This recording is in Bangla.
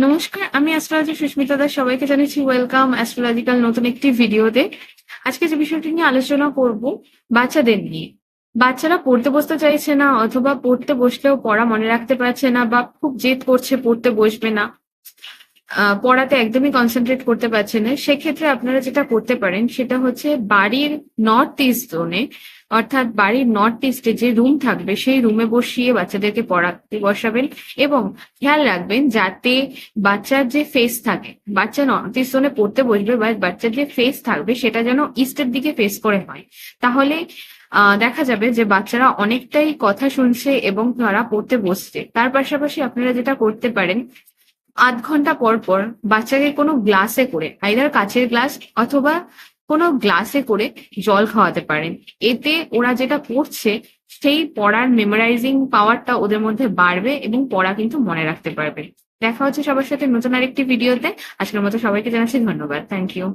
নমস্কার, আমি অ্যাস্ট্রোলজি সুস্মিতা দাস। সবাইকে জানাচ্ছি ওয়েলকাম অ্যাস্ট্রোলজিক্যাল নতুন একটি ভিডিওতে। আজকে যে বিষয়টি নিয়ে আলোচনা করব, বাচ্চাদের নিয়ে। বাচ্চারা পড়তে বসতে চাইছে না, অথবা পড়তে বসলেও পড়া মনে রাখতে পারছে না, বা খুব জেদ করছে পড়তে বসবে না। পড়াতে একদমই কনসেন্ট্রেট করতে পারছে না। সেক্ষেত্রে আপনারা যেটা করতে পারেন, সেটা হচ্ছে বাড়ির নর্থ ইস্ট জোনে অর্থাৎ বাড়ির নর্থ ইস্টে যে রুম থাকবে, সেই রুমে বসিয়ে বাচ্চাদেরকে পড়াতে বসাবেন এবং খেয়াল রাখবেন যাতে বাচ্চার যে ফেস থাকে, বাচ্চা নর্থ ইস্ট জোনে পড়তে বসবে বা বাচ্চার যে ফেস থাকবে, সেটা যেন ইস্টের দিকে ফেস করে হয়। তাহলে দেখা যাবে যে বাচ্চারা অনেকটাই কথা শুনছে এবং তারা পড়তে বসছে। তার পাশাপাশি আপনারা যেটা করতে পারেন আধ ঘণ্টা পর পর বাচ্চাকে কোনো গ্লাসে করে আইদার কাচের গ্লাস অথবা কোনো গ্লাসে করে জল খাওয়াতে পারেন। এতে ওরা যেটা পড়ছে সেই পড়ার মেমোরাইজিং পাওয়ারটা ওদের মধ্যে বাড়বে এবং পড়া কিন্তু মনে রাখতে পারবে। দেখা হচ্ছে সবার সাথে নতুন আরেকটি ভিডিওতে আজকের মতো সবাইকে জানাচ্ছি ধন্যবাদ। Thank you